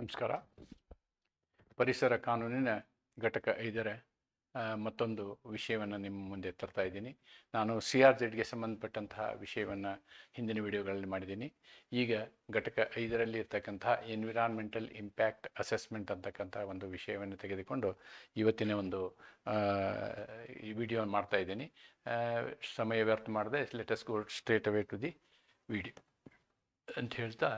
ನಮಸ್ಕಾರ. ಪರಿಸರ ಕಾನೂನಿನ ಘಟಕ ಐದರ ಮತ್ತೊಂದು ವಿಷಯವನ್ನು ನಿಮ್ಮ ಮುಂದೆ ತರ್ತಾ ಇದ್ದೀನಿ. ನಾನು ಸಿ ಆರ್ ಜೆಡ್ಗೆ ಸಂಬಂಧಪಟ್ಟಂತಹ ವಿಷಯವನ್ನು ಹಿಂದಿನ ವಿಡಿಯೋಗಳಲ್ಲಿ ಮಾಡಿದ್ದೀನಿ. ಈಗ ಘಟಕ ಐದರಲ್ಲಿ ಇರ್ತಕ್ಕಂತಹ ಎನ್ವಿರಾನ್ಮೆಂಟಲ್ ಇಂಪ್ಯಾಕ್ಟ್ ಅಸೆಸ್ಮೆಂಟ್ ಅಂತಕ್ಕಂಥ ಒಂದು ವಿಷಯವನ್ನು ತೆಗೆದುಕೊಂಡು ಇವತ್ತಿನ ಒಂದು ಈ ವಿಡಿಯೋ ಮಾಡ್ತಾ ಇದ್ದೀನಿ. ಸಮಯ ವ್ಯರ್ಥ ಮಾಡದೆ let's go straight away to the video ಅಂತ ಹೇಳ್ತಾ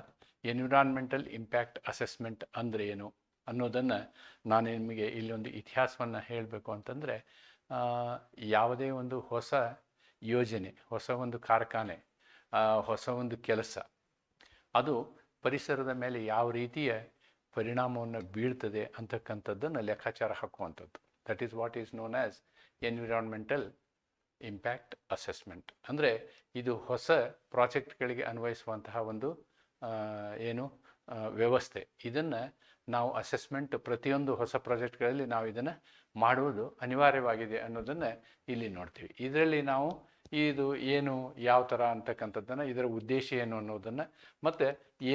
ಎನ್ವಿರಾನ್ಮೆಂಟಲ್ ಇಂಪ್ಯಾಕ್ಟ್ ಅಸೆಸ್ಮೆಂಟ್ ಅಂದರೆ ಏನು ಅನ್ನೋದನ್ನು ನಾನು ನಿಮಗೆ ಇಲ್ಲೊಂದು ಇತಿಹಾಸವನ್ನು ಹೇಳಬೇಕು ಅಂತಂದರೆ ಯಾವುದೇ ಒಂದು ಹೊಸ ಯೋಜನೆ, ಹೊಸ ಒಂದು ಕಾರ್ಖಾನೆ ಹೊಸ ಒಂದು ಕೆಲಸ, ಅದು ಪರಿಸರದ ಮೇಲೆ ಯಾವ ರೀತಿಯ ಪರಿಣಾಮವನ್ನು ಬೀಳ್ತದೆ ಅಂತಕ್ಕಂಥದ್ದನ್ನು ಲೆಕ್ಕಾಚಾರ ಹಾಕುವಂಥದ್ದು. That is what is known as environmental impact assessment ಅಂದರೆ ಇದು ಹೊಸ ಪ್ರಾಜೆಕ್ಟ್ಗಳಿಗೆ ಅನ್ವಯಿಸುವಂತಹ ಒಂದು ಏನು ವ್ಯವಸ್ಥೆ. ಇದನ್ನು ನಾವು ಅಸೆಸ್ಮೆಂಟ್ ಪ್ರತಿಯೊಂದು ಹೊಸ ಪ್ರಾಜೆಕ್ಟ್ಗಳಲ್ಲಿ ನಾವು ಇದನ್ನು ಮಾಡುವುದು ಅನಿವಾರ್ಯವಾಗಿದೆ ಅನ್ನೋದನ್ನು ಇಲ್ಲಿ ನೋಡ್ತೀವಿ. ಇದರಲ್ಲಿ ನಾವು ಇದು ಏನು, ಯಾವ ಥರ ಅಂತಕ್ಕಂಥದ್ದನ್ನು, ಇದರ ಉದ್ದೇಶ ಏನು ಅನ್ನೋದನ್ನು, ಮತ್ತು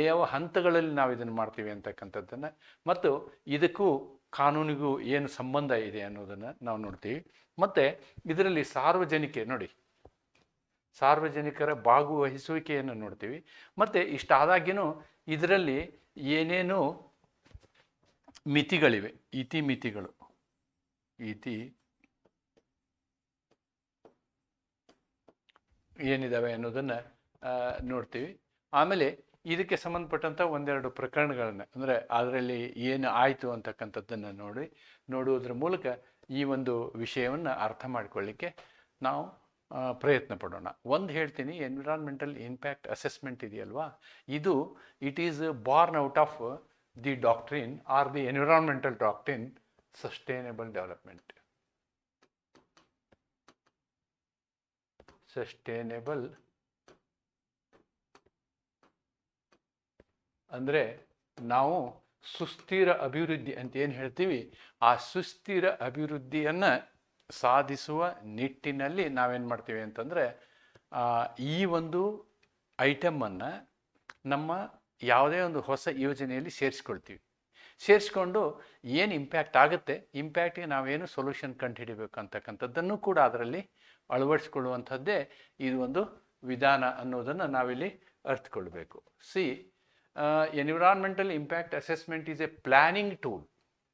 ಯಾವ ಹಂತಗಳಲ್ಲಿ ನಾವು ಇದನ್ನು ಮಾಡ್ತೀವಿ ಅಂತಕ್ಕಂಥದ್ದನ್ನು, ಮತ್ತು ಇದಕ್ಕೂ ಕಾನೂನಿಗೂ ಏನು ಸಂಬಂಧ ಇದೆ ಅನ್ನೋದನ್ನು ನಾವು ನೋಡ್ತೀವಿ. ಮತ್ತು ಇದರಲ್ಲಿ ಸಾರ್ವಜನಿಕೆ ನೋಡಿ ಸಾರ್ವಜನಿಕರ ಭಾಗವಹಿಸುವಿಕೆಯನ್ನು ನೋಡ್ತೀವಿ. ಮತ್ತು ಇಷ್ಟಾದಾಗಿನೂ ಇದರಲ್ಲಿ ಏನೇನು ಮಿತಿಗಳಿವೆ. ಇತಿ ಮಿತಿಗಳು. ಇತಿ ಏನಿದಾವೆ ಅನ್ನೋದನ್ನು ನೋಡ್ತೀವಿ. ಆಮೇಲೆ ಇದಕ್ಕೆ ಸಂಬಂಧಪಟ್ಟಂಥ ಒಂದೆರಡು ಪ್ರಕರಣಗಳನ್ನು, ಅಂದರೆ ಅದರಲ್ಲಿ ಏನು ಆಯಿತು ಅಂತಕ್ಕಂಥದ್ದನ್ನು ನೋಡಿ, ನೋಡುವುದರ ಮೂಲಕ ಈ ಒಂದು ವಿಷಯವನ್ನು ಅರ್ಥ ಮಾಡಿಕೊಳ್ಳಿಕ್ಕೆ ನಾವು ಪ್ರಯತ್ನ ಪಡೋಣ. ಒಂದು ಹೇಳ್ತೀನಿ ಎನ್ವಿರಾನ್ಮೆಂಟಲ್ ಇಂಪ್ಯಾಕ್ಟ್ ಅಸೆಸ್ಮೆಂಟ್ ಇದೆಯಲ್ವಾ? ಇದು it is born out of the doctrine or the environmental doctrine sustainable development sustainable ಅಂದರೆ ನಾವು ಸುಸ್ಥಿರ ಅಭಿವೃದ್ಧಿ ಅಂತ ಏನು ಹೇಳ್ತೀವಿ? ಆ ಸುಸ್ಥಿರ ಅಭಿವೃದ್ಧಿಯನ್ನು ಸಾಧಿಸುವ ನಿಟ್ಟಿನಲ್ಲಿ ನಾವೇನು ಮಾಡ್ತೀವಿ ಅಂತಂದರೆ ಈ ಒಂದು ಐಟಮನ್ನು ನಮ್ಮ ಯಾವುದೇ ಒಂದು ಹೊಸ ಯೋಜನೆಯಲ್ಲಿ ಸೇರಿಸ್ಕೊಳ್ತೀವಿ. ಸೇರಿಸ್ಕೊಂಡು ಏನು ಇಂಪ್ಯಾಕ್ಟ್ ಆಗುತ್ತೆ ಇಂಪ್ಯಾಕ್ಟಿಗೆ ನಾವೇನು ಸೊಲ್ಯೂಷನ್ ಕಂಡುಹಿಡಿಬೇಕು ಅಂತಕ್ಕಂಥದ್ದನ್ನು ಕೂಡ ಅದರಲ್ಲಿ ಅಳವಡಿಸ್ಕೊಳ್ಳುವಂಥದ್ದೇ ಇದು ಒಂದು ವಿಧಾನ ಅನ್ನೋದನ್ನು ನಾವಿಲ್ಲಿ ಅರ್ಥಕೊಳ್ಬೇಕು see environmental impact assessment is a planning tool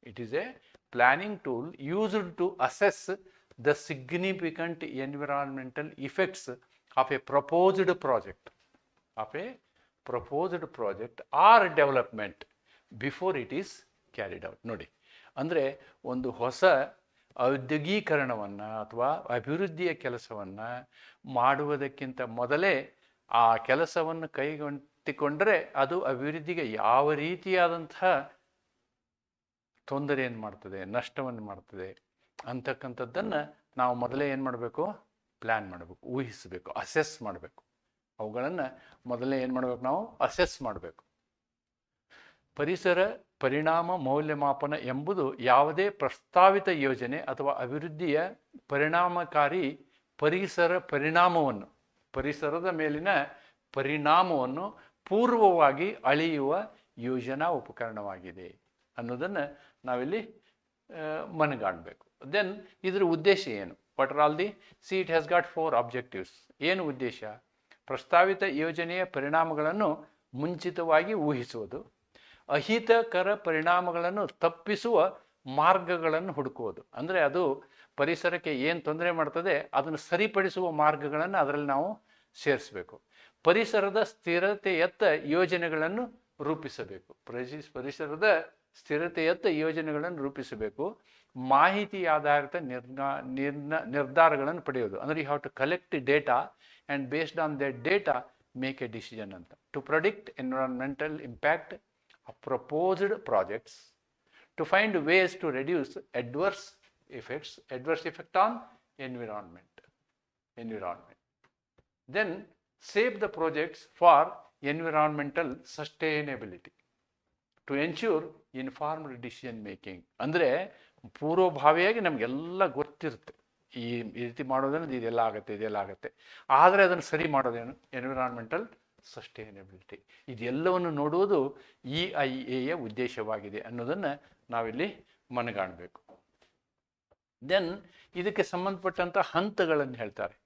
it is a planning tool used to assess the significant environmental effects of a proposed project of a proposed project or development before it is carried out ನೋಡಿ, ಅಂದರೆ ಒಂದು ಹೊಸ ಔದ್ಯೋಗೀಕರಣವನ್ನು ಅಥವಾ ಅಭಿವೃದ್ಧಿಯ ಕೆಲಸವನ್ನು ಮಾಡುವುದಕ್ಕಿಂತ ಮೊದಲೇ ಆ ಕೆಲಸವನ್ನು ಕೈಗೊಂಡಿಕೊಂಡರೆ ಅದು ಅಭಿವೃದ್ಧಿಗೆ ಯಾವ ರೀತಿಯಾದಂತಹ ತೊಂದರೆಯನ್ನು ಮಾಡ್ತದೆ ನಷ್ಟವನ್ನು ಮಾಡ್ತದೆ ಅಂತಕ್ಕಂಥದ್ದನ್ನು ನಾವು ಮೊದಲೇ ಏನು ಮಾಡಬೇಕು? ಪ್ಲ್ಯಾನ್ ಮಾಡಬೇಕು, ಊಹಿಸಬೇಕು ಅಸೆಸ್ ಮಾಡಬೇಕು. ಅವುಗಳನ್ನು ಮೊದಲೇ ಏನು ಮಾಡಬೇಕು ನಾವು? ಅಸೆಸ್ ಮಾಡಬೇಕು. ಪರಿಸರ ಪರಿಣಾಮ ಮೌಲ್ಯಮಾಪನ ಎಂಬುದು ಯಾವುದೇ ಪ್ರಸ್ತಾವಿತ ಯೋಜನೆ ಅಥವಾ ಅಭಿವೃದ್ಧಿಯ ಪರಿಣಾಮಕಾರಿ ಪರಿಸರ ಪರಿಣಾಮವನ್ನು, ಪರಿಸರದ ಮೇಲಿನ ಪರಿಣಾಮವನ್ನು ಪೂರ್ವವಾಗಿ ಅಳೆಯುವ ಯೋಜನಾ ಉಪಕರಣವಾಗಿದೆ. ಅನ್ನೋದನ್ನು ನಾವಿಲ್ಲಿ ಮನಗಾಣಬೇಕು. ದೆನ್ ಇದರ ಉದ್ದೇಶ ಏನು? What are all the see it has got four objectives ಏನು ಉದ್ದೇಶ? ಪ್ರಸ್ತಾವಿತ ಯೋಜನೆಯ ಪರಿಣಾಮಗಳನ್ನು ಮುಂಚಿತವಾಗಿ ಊಹಿಸುವುದು. ಅಹಿತಕರ ಪರಿಣಾಮಗಳನ್ನು ತಪ್ಪಿಸುವ ಮಾರ್ಗಗಳನ್ನು ಹುಡುಕುವುದು. ಅಂದರೆ ಅದು ಪರಿಸರಕ್ಕೆ ಏನು ತೊಂದರೆ ಮಾಡ್ತದೆ, ಅದನ್ನು ಸರಿಪಡಿಸುವ ಮಾರ್ಗಗಳನ್ನು ಅದರಲ್ಲಿ ನಾವು ಸೇರಿಸಬೇಕು. ಪರಿಸರದ ಸ್ಥಿರತೆಯತ್ತ ಯೋಜನೆಗಳನ್ನು ರೂಪಿಸಬೇಕು. ಪರಿಸಿ, ಪರಿಸರದ ಸ್ಥಿರತೆಯತ್ತ ಯೋಜನೆಗಳನ್ನು ರೂಪಿಸಬೇಕು. ಮಾಹಿತಿ ಆಧಾರಿತ ನಿರ್ಧಾರಗಳನ್ನು ಪಡೆಯೋದು. ಅಂದರೆ you have to collect data and based on that data make a decision ಅಂತ. To predict environmental impact proposed projects to find ways to reduce adverse effects adverse effect on environment environment then save the projects for environmental sustainability to ensure informed decision making ಅಂದರೆ ಪೂರ್ವಭಾವಿಯಾಗಿ ನಮಗೆಲ್ಲ ಗೊತ್ತಿರುತ್ತೆ. ಈ ಈ ರೀತಿ ಮಾಡೋದ್ರಿಂದ ಇದೆಲ್ಲ ಆಗುತ್ತೆ ಇದೆಲ್ಲ ಆಗುತ್ತೆ. ಆದರೆ ಅದನ್ನು ಸರಿ ಮಾಡೋದೇನು? ಎನ್ವಿರಾನ್ಮೆಂಟಲ್ ಸಸ್ಟೈನಬಿಲಿಟಿ ಇದೆಲ್ಲವನ್ನು ನೋಡುವುದು ಇ ಐ ಎಯ ಉದ್ದೇಶವಾಗಿದೆ ಅನ್ನೋದನ್ನು ನಾವಿಲ್ಲಿ ಮನಗಾಣಬೇಕು. ದೆನ್ ಇದಕ್ಕೆ ಸಂಬಂಧಪಟ್ಟಂಥ ಹಂತಗಳನ್ನು ಹೇಳ್ತಾರೆ.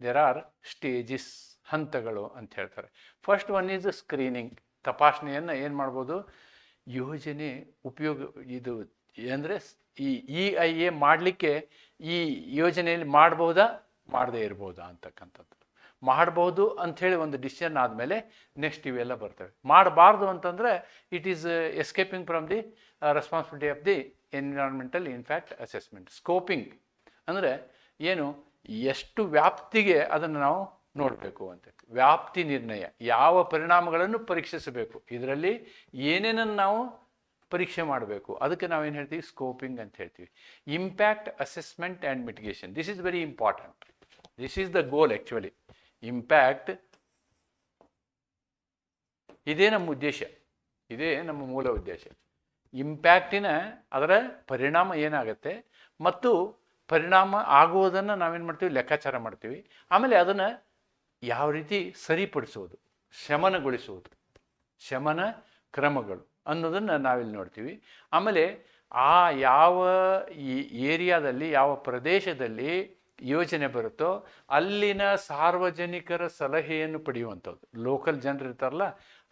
ದೇರ್ ಆರ್ ಸ್ಟೇಜಸ್ ಹಂತಗಳು ಅಂತ ಹೇಳ್ತಾರೆ. ಫಸ್ಟ್ ಒನ್ ಈಸ್ ಸ್ಕ್ರೀನಿಂಗ್ ತಪಾಸಣೆಯನ್ನು ಏನು ಮಾಡ್ಬೋದು? ಯೋಜನೆ ಉಪಯೋಗ ಇದು ಅಂದರೆ ಈ ಇ ಐ ಎ ಮಾಡಲಿಕ್ಕೆ ಈ ಯೋಜನೆಯಲ್ಲಿ ಮಾಡ್ಬೋದಾ? ಮಾಡದೇ ಇರ್ಬೋದಾ ಅಂತಕ್ಕಂಥದ್ದು. ಮಾಡ್ಬೋದು ಅಂಥೇಳಿ ಒಂದು ಡಿಸಿಷನ್ ಆದಮೇಲೆ ನೆಕ್ಸ್ಟ್ ಇವೆಲ್ಲ ಬರ್ತವೆ. ಮಾಡಬಾರ್ದು ಅಂತಂದರೆ it is escaping from the responsibility of the environmental impact assessment scoping ಅಂದರೆ ಏನು? ಎಷ್ಟು ವ್ಯಾಪ್ತಿಗೆ ಅದನ್ನು ನಾವು ನೋಡಬೇಕು ಅಂತ. ವ್ಯಾಪ್ತಿ ನಿರ್ಣಯ, ಯಾವ ಪರಿಣಾಮಗಳನ್ನು ಪರೀಕ್ಷಿಸಬೇಕು, ಇದರಲ್ಲಿ ಏನೇನನ್ನು ನಾವು ಪರೀಕ್ಷೆ ಮಾಡಬೇಕು, ಅದಕ್ಕೆ ನಾವು ಏನು ಹೇಳ್ತೀವಿ? ಸ್ಕೋಪಿಂಗ್ ಅಂತ ಹೇಳ್ತೀವಿ. Impact assessment and mitigation this is very important this is the goal actually impact ಇದೇ ನಮ್ಮ ಉದ್ದೇಶ. ಇದೇ ನಮ್ಮ ಮೂಲ ಉದ್ದೇಶ. ಇಂಪ್ಯಾಕ್ಟಿನ ಅದರ ಪರಿಣಾಮ ಏನಾಗುತ್ತೆ? ಮತ್ತು ಪರಿಣಾಮ ಆಗುವುದನ್ನು ನಾವೇನು ಮಾಡ್ತೀವಿ? ಲೆಕ್ಕಾಚಾರ ಮಾಡ್ತೀವಿ. ಆಮೇಲೆ ಅದನ್ನು ಯಾವ ರೀತಿ ಸರಿಪಡಿಸುವುದು? ಶಮನಗೊಳಿಸುವುದು. ಶಮನ ಕ್ರಮಗಳು ಅನ್ನೋದನ್ನು ನಾವಿಲ್ಲಿ ನೋಡ್ತೀವಿ. ಆಮೇಲೆ ಆ ಯಾವ ಏರಿಯಾದಲ್ಲಿ, ಯಾವ ಪ್ರದೇಶದಲ್ಲಿ ಯೋಜನೆ ಬರುತ್ತೋ ಅಲ್ಲಿನ ಸಾರ್ವಜನಿಕರ ಸಲಹೆಯನ್ನು ಪಡೆಯುವಂಥದ್ದು. ಲೋಕಲ್ ಜನರು ಇರ್ತಾರಲ್ಲ,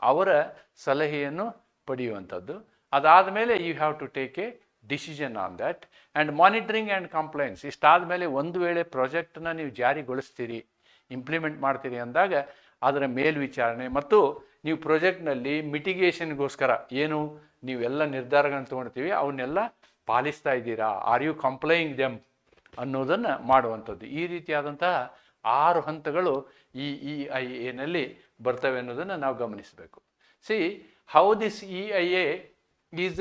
ಅವರ ಸಲಹೆಯನ್ನು ಪಡೆಯುವಂಥದ್ದು. ಅದಾದ ಮೇಲೆ you have to take a decision on that and monitoring and compliance ಇಷ್ಟಾದ ಮೇಲೆ ಒಂದು ವೇಳೆ ಪ್ರಾಜೆಕ್ಟನ್ನ ನೀವು ಜಾರಿಗೊಳಿಸ್ತೀರಿ ಇಂಪ್ಲಿಮೆಂಟ್ ಮಾಡ್ತೀರಿ ಅಂದಾಗ ಅದರ ಮೇಲ್ವಿಚಾರಣೆ ಮತ್ತು ನೀವು ಪ್ರೊಜೆಕ್ಟ್ನಲ್ಲಿ ಮಿಟಿಗೇಷನ್ಗೋಸ್ಕರ ಏನು ನೀವೆಲ್ಲ ನಿರ್ಧಾರಗಳನ್ನು ತೊಗೊಳ್ತೀವಿ ಅವನ್ನೆಲ್ಲ ಪಾಲಿಸ್ತಾ ಇದ್ದೀರಾ? ಆರ್ ಯು ಕಂಪ್ಲೈಯಿಂಗ್ ದೆಮ್ ಅನ್ನೋದನ್ನು ಮಾಡುವಂಥದ್ದು. ಈ ರೀತಿಯಾದಂತಹ ಆರು ಹಂತಗಳು ಈ ಇ ಐ ಎನಲ್ಲಿ ಬರ್ತವೆ ಅನ್ನೋದನ್ನು ನಾವು ಗಮನಿಸಬೇಕು. See how this E I A is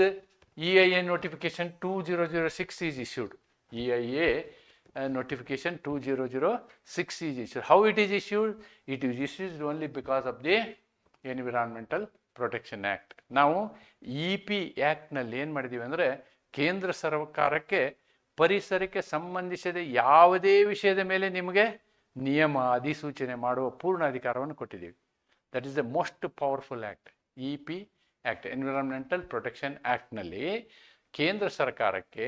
E I A notification two zero zero six is issued E I A notification 2006 is issued. How it is issued? It is issued only because of the Environmental Protection Act. ನಾವು E P ಆ್ಯಕ್ಟ್ನಲ್ಲಿ ಏನು ಮಾಡಿದ್ದೀವಿ ಅಂದರೆ ಕೇಂದ್ರ ಸರ್ಕಾರಕ್ಕೆ ಪರಿಸರಕ್ಕೆ ಸಂಬಂಧಿಸಿದ ಯಾವುದೇ ವಿಷಯದ ಮೇಲೆ ನಿಮಗೆ ನಿಯಮ, ಅಧಿಸೂಚನೆ ಮಾಡುವ ಪೂರ್ಣ ಅಧಿಕಾರವನ್ನು ಕೊಟ್ಟಿದ್ದೀವಿ that is the most powerful act E P act environmental protection ಆ್ಯಕ್ಟ್ನಲ್ಲಿ ಕೇಂದ್ರ ಸರ್ಕಾರಕ್ಕೆ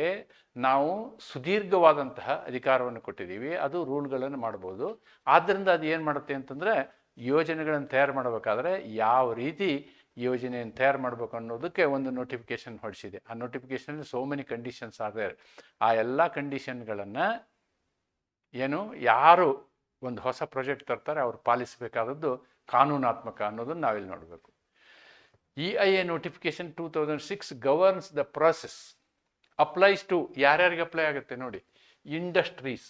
ನಾವು ಸುದೀರ್ಘವಾದಂತಹ ಅಧಿಕಾರವನ್ನು ಕೊಟ್ಟಿದ್ದೀವಿ. ಅದು ರೂಲ್ಗಳನ್ನು ಮಾಡ್ಬೋದು. ಆದ್ದರಿಂದ ಅದು ಏನು ಮಾಡುತ್ತೆ ಅಂತಂದರೆ ಯೋಜನೆಗಳನ್ನು ತಯಾರು ಮಾಡಬೇಕಾದ್ರೆ ಯಾವ ರೀತಿ ಯೋಜನೆಯನ್ನು ತಯಾರು ಮಾಡಬೇಕು ಅನ್ನೋದಕ್ಕೆ ಒಂದು ನೋಟಿಫಿಕೇಶನ್ ಹೊಡಿಸಿದೆ. ಆ ನೋಟಿಫಿಕೇಶನ್ ಸೋ ಮೆನಿ ಕಂಡೀಷನ್ಸ್ ಆದರೆ ಆ ಎಲ್ಲ ಕಂಡೀಷನ್ಗಳನ್ನು ಏನು ಯಾರು ಒಂದು ಹೊಸ ಪ್ರಾಜೆಕ್ಟ್ ತರ್ತಾರೆ, ಅವ್ರು ಪಾಲಿಸಬೇಕಾದದ್ದು ಕಾನೂನಾತ್ಮಕ ಅನ್ನೋದನ್ನು ನಾವಿಲ್ಲಿ ನೋಡಬೇಕು. E notification two thousand six governs the process applies to ಯಾರ್ಯಾರಿಗೆ ಅಪ್ಲೈ ಆಗುತ್ತೆ ನೋಡಿ. Industries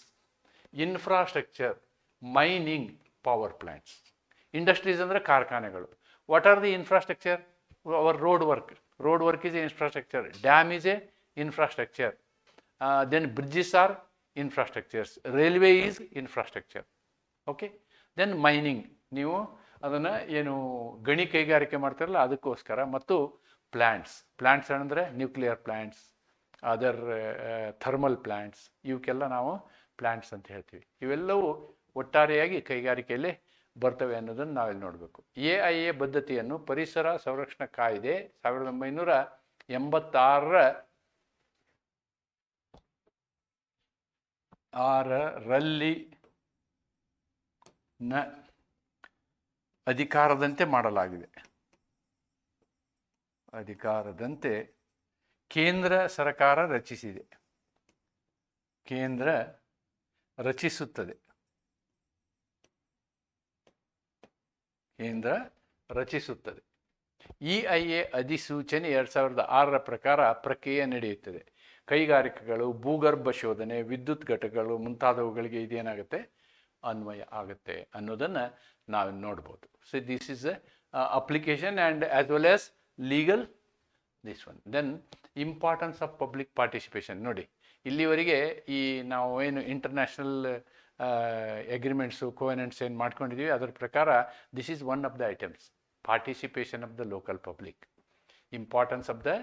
infrastructure mining power plants industries ಅಂದರೆ ಕಾರ್ಖಾನೆಗಳು. What are the infrastructure our road work road work is a infrastructure dam is a infrastructure then bridges are infrastructures railway is infrastructure okay then mining ನೀವು ಅದನ್ನು ಏನು ಗಣಿ ಕೈಗಾರಿಕೆ ಮಾಡ್ತಾರಲ್ಲ, ಅದಕ್ಕೋಸ್ಕರ. ಮತ್ತು ಪ್ಲ್ಯಾಂಟ್ಸ್ ಪ್ಲ್ಯಾಂಟ್ಸ್ ಅಂದರೆ nuclear plants other thermal plants ಇವಕ್ಕೆಲ್ಲ ನಾವು ಪ್ಲ್ಯಾಂಟ್ಸ್ ಅಂತ ಹೇಳ್ತೀವಿ. ಇವೆಲ್ಲವೂ ಒಟ್ಟಾರೆಯಾಗಿ ಕೈಗಾರಿಕೆಯಲ್ಲಿ ಬರ್ತವೆ ಅನ್ನೋದನ್ನು ನಾವಿಲ್ಲಿ ನೋಡಬೇಕು. ಎ ಐ ಎ ಬದ್ಧತೆಯನ್ನು ಪರಿಸರ ಸಂರಕ್ಷಣಾ ಕಾಯ್ದೆ ಸಾವಿರದ ಒಂಬೈನೂರ ಎಂಬತ್ತಾರರ ಆರರಲ್ಲಿ ನ ಅಧಿಕಾರದಂತೆ ಮಾಡಲಾಗಿದೆ. ಅಧಿಕಾರದಂತೆ ಕೇಂದ್ರ ಸರ್ಕಾರ ರಚಿಸಿದೆ. ಕೇಂದ್ರ ರಚಿಸುತ್ತದೆ. ಕೇಂದ್ರ ರಚಿಸುತ್ತದೆ. ಇ ಐ ಎ ಅಧಿಸೂಚನೆ ಎರಡು ಸಾವಿರದ ಆರರ ಪ್ರಕಾರ ಪ್ರಕ್ರಿಯೆ ನಡೆಯುತ್ತದೆ. ಕೈಗಾರಿಕೆಗಳು, ಭೂಗರ್ಭ ಶೋಧನೆ, ವಿದ್ಯುತ್ ಘಟಕಗಳು ಮುಂತಾದವುಗಳಿಗೆ ಇದೇನಾಗುತ್ತೆ? ಅನ್ವಯ ಆಗುತ್ತೆ ಅನ್ನೋದನ್ನು ನಾವು ನೋಡ್ಬೋದು. So this is application and as well as legal this one then importance of public participation ನೋಡಿ, ಇಲ್ಲಿವರೆಗೆ ಈ ನಾವು ಏನು ಇಂಟರ್ನ್ಯಾಷನಲ್ ಎಗ್ರಿಮೆಂಟ್ಸು ಕೋವೆನೆಂಟ್ಸ್ ಏನು ಮಾಡ್ಕೊಂಡಿದ್ದೀವಿ ಅದರ ಪ್ರಕಾರ this is one of the items participation of the local public importance of the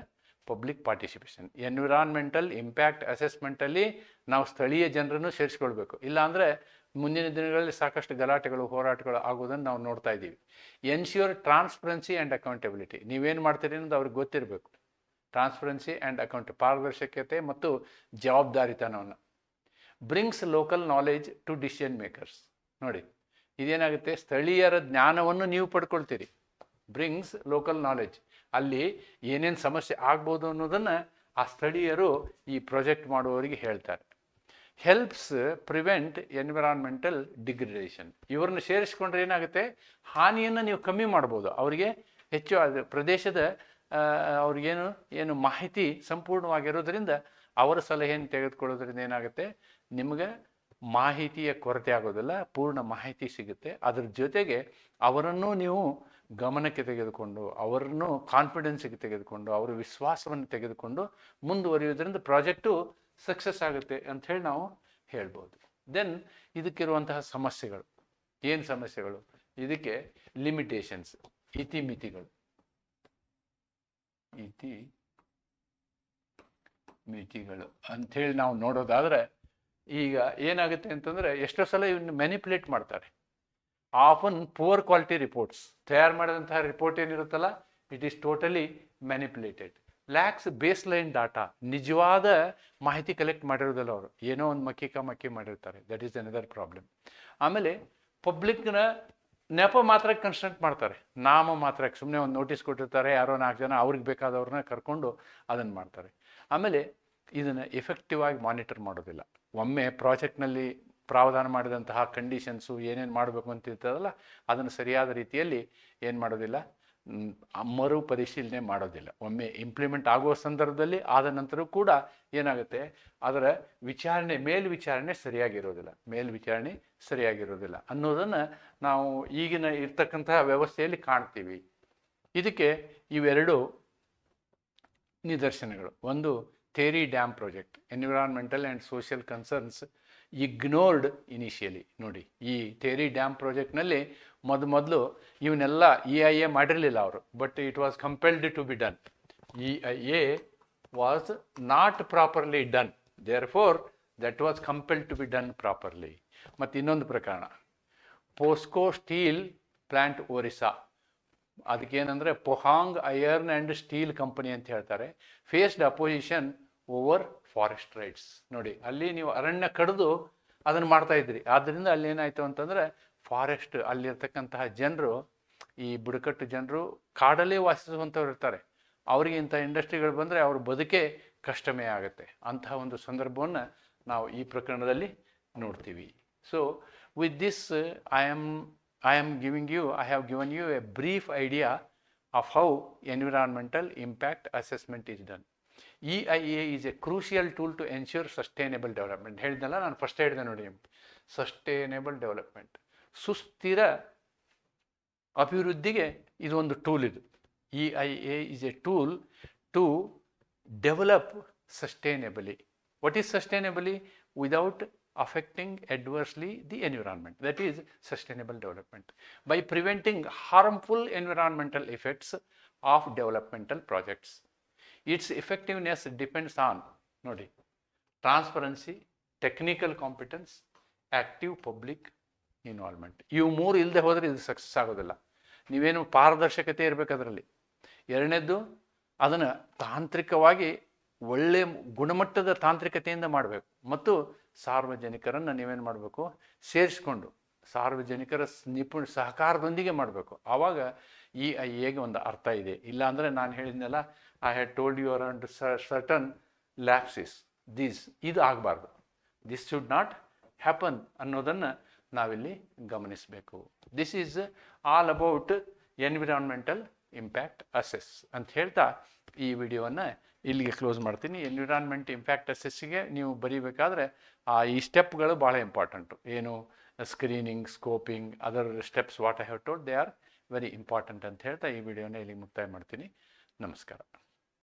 public participation environmental impact ಅಸೆಸ್ಮೆಂಟಲ್ಲಿ ನಾವು ಸ್ಥಳೀಯ ಜನರನ್ನು ಸೇರಿಸ್ಕೊಳ್ಬೇಕು. ಇಲ್ಲಾಂದರೆ ಮುಂದಿನ ದಿನಗಳಲ್ಲಿ ಸಾಕಷ್ಟು ಗಲಾಟೆಗಳು, ಹೋರಾಟಗಳು ಆಗೋದನ್ನು ನಾವು ನೋಡ್ತಾ ಇದ್ದೀವಿ. ಎನ್ಶ್ಯೂರ್ ಟ್ರಾನ್ಸ್ಪರೆನ್ಸಿ ಆ್ಯಂಡ್ ಅಕೌಂಟೆಬಿಲಿಟಿ ನೀವೇನು ಮಾಡ್ತೀರಿ ಅನ್ನೋದು ಅವ್ರಿಗೆ ಗೊತ್ತಿರಬೇಕು. ಟ್ರಾನ್ಸ್ಪರೆನ್ಸಿ ಆ್ಯಂಡ್ ಅಕೌಂಟ್ ಪಾರದರ್ಶಕತೆ ಮತ್ತು ಜವಾಬ್ದಾರಿತನವನ್ನು. Brings local knowledge to decision makers ನೋಡಿ, ಇದೇನಾಗುತ್ತೆ? ಸ್ಥಳೀಯರ ಜ್ಞಾನವನ್ನು ನೀವು ಪಡ್ಕೊಳ್ತೀರಿ. ಬ್ರಿಂಗ್ಸ್ ಲೋಕಲ್ ನಾಲೆಜ್ ಅಲ್ಲಿ ಏನೇನು ಸಮಸ್ಯೆ ಆಗ್ಬೋದು ಅನ್ನೋದನ್ನು ಆ ಸ್ಥಳೀಯರು ಈ ಪ್ರಾಜೆಕ್ಟ್ ಮಾಡುವವರಿಗೆ ಹೇಳ್ತಾರೆ. ಹೆಲ್ಪ್ಸ್ ಪ್ರಿವೆಂಟ್ ಎನ್ವಿರಾನ್ಮೆಂಟಲ್ ಡಿಗ್ರಿಡೇಷನ್ ಇವ್ರನ್ನ ಸೇರಿಸ್ಕೊಂಡ್ರೆ ಏನಾಗುತ್ತೆ? ಹಾನಿಯನ್ನು ನೀವು ಕಮ್ಮಿ ಮಾಡ್ಬೋದು. ಅವರಿಗೆ ಹೆಚ್ಚು ಅದು ಪ್ರದೇಶದ ಅವ್ರಿಗೇನು, ಏನು ಮಾಹಿತಿ ಸಂಪೂರ್ಣವಾಗಿರೋದ್ರಿಂದ ಅವರ ಸಲಹೆಯನ್ನು ತೆಗೆದುಕೊಳ್ಳೋದ್ರಿಂದ ಏನಾಗುತ್ತೆ? ನಿಮಗೆ ಮಾಹಿತಿಯ ಕೊರತೆ ಆಗೋದಿಲ್ಲ, ಪೂರ್ಣ ಮಾಹಿತಿ ಸಿಗುತ್ತೆ. ಅದರ ಜೊತೆಗೆ ಅವರನ್ನು ನೀವು ಗಮನಕ್ಕೆ ತೆಗೆದುಕೊಂಡು, ಅವರನ್ನು ಕಾನ್ಫಿಡೆನ್ಸಿಗೆ ತೆಗೆದುಕೊಂಡು, ಅವರ ವಿಶ್ವಾಸವನ್ನು ತೆಗೆದುಕೊಂಡು ಮುಂದುವರಿಯೋದ್ರಿಂದ ಪ್ರಾಜೆಕ್ಟು ಸಕ್ಸಸ್ ಆಗುತ್ತೆ ಅಂತ ಹೇಳಿ ನಾವು ಹೇಳ್ಬೋದು. ದೆನ್ ಇದಕ್ಕಿರುವಂತಹ ಸಮಸ್ಯೆಗಳು, ಏನು ಸಮಸ್ಯೆಗಳು? ಇದಕ್ಕೆ ಲಿಮಿಟೇಷನ್ಸ್ ಇತಿಮಿತಿಗಳು. ಇತಿ ಮಿತಿಗಳು ಅಂಥೇಳಿ ನಾವು ನೋಡೋದಾದ್ರೆ ಈಗ ಏನಾಗುತ್ತೆ ಅಂತಂದರೆ ಎಷ್ಟೋ ಸಲ ಇವನ್ನ ಮ್ಯಾನಿಪುಲೇಟ್ ಮಾಡ್ತಾರೆ. ಆಫನ್ ಪುವರ್ ಕ್ವಾಲಿಟಿ ರಿಪೋರ್ಟ್ಸ್ ತಯಾರು ಮಾಡಿದಂತಹ report ಏನಿರುತ್ತಲ್ಲ it is totally manipulated lacks base line data ನಿಜವಾದ ಮಾಹಿತಿ ಕಲೆಕ್ಟ್ ಮಾಡಿರೋದಿಲ್ಲ ಅವರು. ಏನೋ ಒಂದು ಮಕ್ಕಿಕ ಮಕ್ಕಿ ಮಾಡಿರ್ತಾರೆ. ದಟ್ ಈಸ್ ಅನದರ್ ಪ್ರಾಬ್ಲಮ್ ಆಮೇಲೆ ಪಬ್ಲಿಕ್ನ ನೆಪ ಮಾತ್ರ ಕನ್ಸ್ಟಂಟ್ ಮಾಡ್ತಾರೆ. ನಾಮ ಮಾತ್ರ ಸುಮ್ಮನೆ ಒಂದು ನೋಟಿಸ್ ಕೊಟ್ಟಿರ್ತಾರೆ, ಯಾರೋ ನಾಲ್ಕು ಜನ ಅವ್ರಿಗೆ ಬೇಕಾದವ್ರನ್ನ ಕರ್ಕೊಂಡು ಅದನ್ನು ಮಾಡ್ತಾರೆ. ಆಮೇಲೆ ಇದನ್ನು ಎಫೆಕ್ಟಿವ್ ಆಗಿ ಮಾನಿಟರ್ ಮಾಡೋದಿಲ್ಲ. ಒಮ್ಮೆ ಪ್ರಾಜೆಕ್ಟ್ನಲ್ಲಿ ಪ್ರಾವಧಾನ ಮಾಡಿದಂತಹ ಕಂಡೀಷನ್ಸು ಏನೇನು ಮಾಡಬೇಕು ಅಂತ ಇರ್ತದಲ್ಲ, ಅದನ್ನು ಸರಿಯಾದ ರೀತಿಯಲ್ಲಿ ಏನು ಮಾಡೋದಿಲ್ಲ. ಮರು ಪರಿಶೀಲನೆ ಮಾಡೋದಿಲ್ಲ. ಒಮ್ಮೆ ಇಂಪ್ಲಿಮೆಂಟ್ ಆಗುವ ಸಂದರ್ಭದಲ್ಲಿ ಆದ ನಂತರ ಕೂಡ ಏನಾಗುತ್ತೆ? ಅದರ ವಿಚಾರಣೆ ಮೇಲ್ವಿಚಾರಣೆ ಸರಿಯಾಗಿರೋದಿಲ್ಲ. ಮೇಲ್ವಿಚಾರಣೆ ಸರಿಯಾಗಿರೋದಿಲ್ಲ ಅನ್ನೋದನ್ನು ನಾವು ಈಗಿನ ಇರ್ತಕ್ಕಂತಹ ವ್ಯವಸ್ಥೆಯಲ್ಲಿ ಕಾಣ್ತೀವಿ. ಇದಕ್ಕೆ ಇವೆರಡು ನಿದರ್ಶನಗಳು. ಒಂದು, Tehri dam project environmental and social concerns ignored initially ನೋಡಿ, ಈ ಥೇರಿ ಡ್ಯಾಮ್ ಪ್ರಾಜೆಕ್ಟ್ನಲ್ಲಿ ಮೊದ ಮೊದಲು ಇವನ್ನೆಲ್ಲ ಇ ಐ ಎ ಮಾಡಿರಲಿಲ್ಲ ಅವರು but it was compelled to be done E I A was not properly done therefore that was compelled to be done properly ಮತ್ತು ಇನ್ನೊಂದು ಪ್ರಕರಣ. POSCO steel plant Orissa ಅದಕ್ಕೇನಂದರೆ Pohang iron and steel company ಅಂತ ಹೇಳ್ತಾರೆ. Faced opposition over forest rights ನೋಡಿ, ಅಲ್ಲಿ ನೀವು ಅರಣ್ಯ ಕಡಿದು ಅದನ್ನು ಮಾಡ್ತಾ ಇದ್ರಿ ಆದ್ದರಿಂದ ಅಲ್ಲಿ ಏನಾಯಿತು ಅಂತಂದರೆ ಫಾರೆಸ್ಟ್ ಅಲ್ಲಿರ್ತಕ್ಕಂತಹ ಜನರು, ಈ ಬುಡಕಟ್ಟು ಜನರು ಕಾಡಲ್ಲೇ ವಾಸಿಸುವಂಥವ್ರು ಇರ್ತಾರೆ. ಅವರಿಗೆ ಇಂಥ ಇಂಡಸ್ಟ್ರಿಗಳು ಬಂದರೆ ಅವ್ರ ಬದುಕೇ ಕಷ್ಟಮೇ ಆಗುತ್ತೆ. ಅಂತಹ ಒಂದು ಸಂದರ್ಭವನ್ನು ನಾವು ಈ ಪ್ರಕರಣದಲ್ಲಿ ನೋಡ್ತೀವಿ. So with this I am I am giving you I have given you a brief idea of how environmental impact assessment is done E I A is a crucial tool to ensure sustainable development ಹೇಳಿದ್ನಲ್ಲ, ನಾನು first ಹೇಳಿದೆ ನೋಡಿ sustainable development ಸುಸ್ಥಿರ ಅಭಿವೃದ್ಧಿಗೆ ಇದು ಒಂದು tool ಇದು E I A is a tool to develop sustainably what is sustainably without affecting adversely the environment. That is sustainable development. By preventing harmful environmental effects of developmental projects. Its effectiveness depends on ನೋಡಿ transparency technical competence active public involvement ಇವು ಮೂರು ಇಲ್ಲದೆ ಹೋದರೆ ಇದು success ಆಗೋದಿಲ್ಲ ನೀವೇನು ಪಾರದರ್ಶಕತೆ ಇರಬೇಕು ಅದರಲ್ಲಿ. ಎರಡನೇದ್ದು ಅದನ್ನು ತಾಂತ್ರಿಕವಾಗಿ ಒಳ್ಳೆಯ ಗುಣಮಟ್ಟದ ತಾಂತ್ರಿಕತೆಯಿಂದ ಮಾಡಬೇಕು. ಮತ್ತು ಸಾರ್ವಜನಿಕರನ್ನು ನೀವೇನು ಮಾಡಬೇಕು? ಸೇರಿಸ್ಕೊಂಡು ಸಾರ್ವಜನಿಕರ ನಿಪುಣ ಸಹಕಾರದೊಂದಿಗೆ ಮಾಡಬೇಕು. ಆವಾಗ ಈ ಐ ಎಗೆ ಒಂದು ಅರ್ಥ ಇದೆ. ಇಲ್ಲಾಂದರೆ ನಾನು ಹೇಳಿದ್ನಲ್ಲ I had told you around certain lapses these ಇದು ಆಗಬಾರ್ದು. ದಿಸ್ ಶುಡ್ ನಾಟ್ ಹ್ಯಾಪನ್ ಅನ್ನೋದನ್ನು ನಾವಿಲ್ಲಿ ಗಮನಿಸಬೇಕು. This is all about environmental impact assess ಅಂತ ಹೇಳ್ತಾ ಈ ವಿಡಿಯೋವನ್ನು ಇಲ್ಲಿಗೆ ಕ್ಲೋಸ್ ಮಾಡ್ತೀನಿ. ಎನ್ವಿರಾನ್ಮೆಂಟ್ ಇಂಪ್ಯಾಕ್ಟ್ ಅಸೆಸ್ಸಿಗೆ ನೀವು ಬರೀಬೇಕಾದ್ರೆ ಆ ಈ ಸ್ಟೆಪ್ಗಳು ಭಾಳ ಇಂಪಾರ್ಟೆಂಟು ಏನು screening scoping other steps what I have told they are very important ಅಂತ ಹೇಳ್ತಾ ಈ ವಿಡಿಯೋನ ಇಲ್ಲಿಗೆ ಮುಕ್ತಾಯ ಮಾಡ್ತೀನಿ. ನಮಸ್ಕಾರ.